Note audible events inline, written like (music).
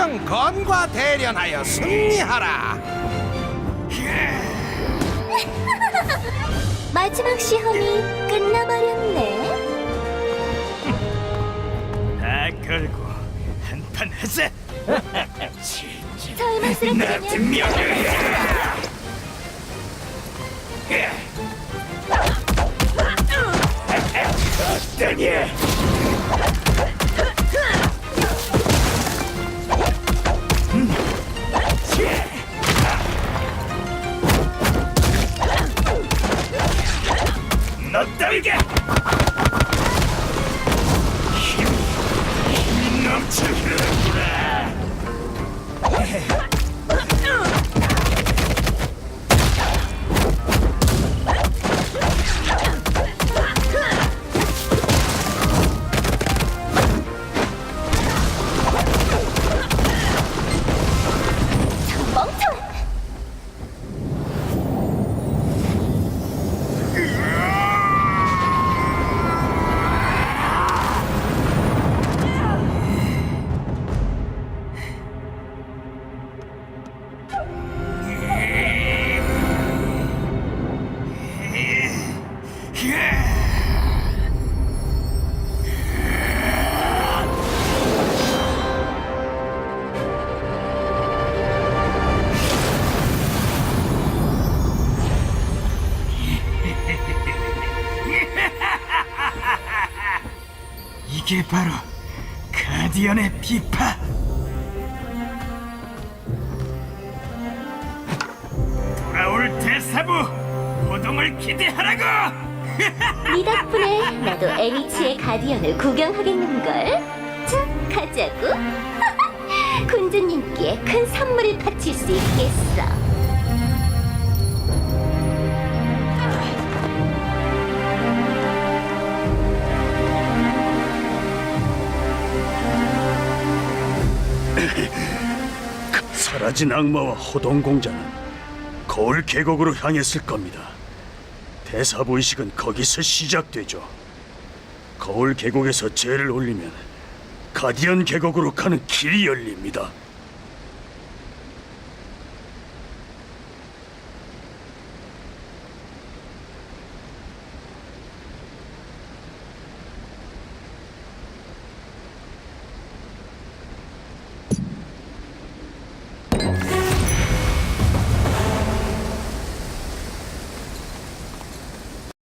무령 건과 대련하여 승리하라. 마지막 시험이 끝나버렸네. 다 걸고 한판 하자. 설마 쓰러뜨리면 명령이야. 어떠냐? だ君なんちゅう 이게 바로 가디언의 비파. 돌아올 대사부 호동을 기대하라고. (laughs) 네 덕분에 나도 H의 가디언을 구경하겠는걸. 자, 가자고. (laughs) 군주님께 큰 선물을 바칠 수 있겠어. 사라진 악마와 호동공자는 거울 계곡으로 향했을 겁니다. 대사부 의식은 거기서 시작되죠. 거울 계곡에서 죄를 올리면 가디언 계곡으로 가는 길이 열립니다.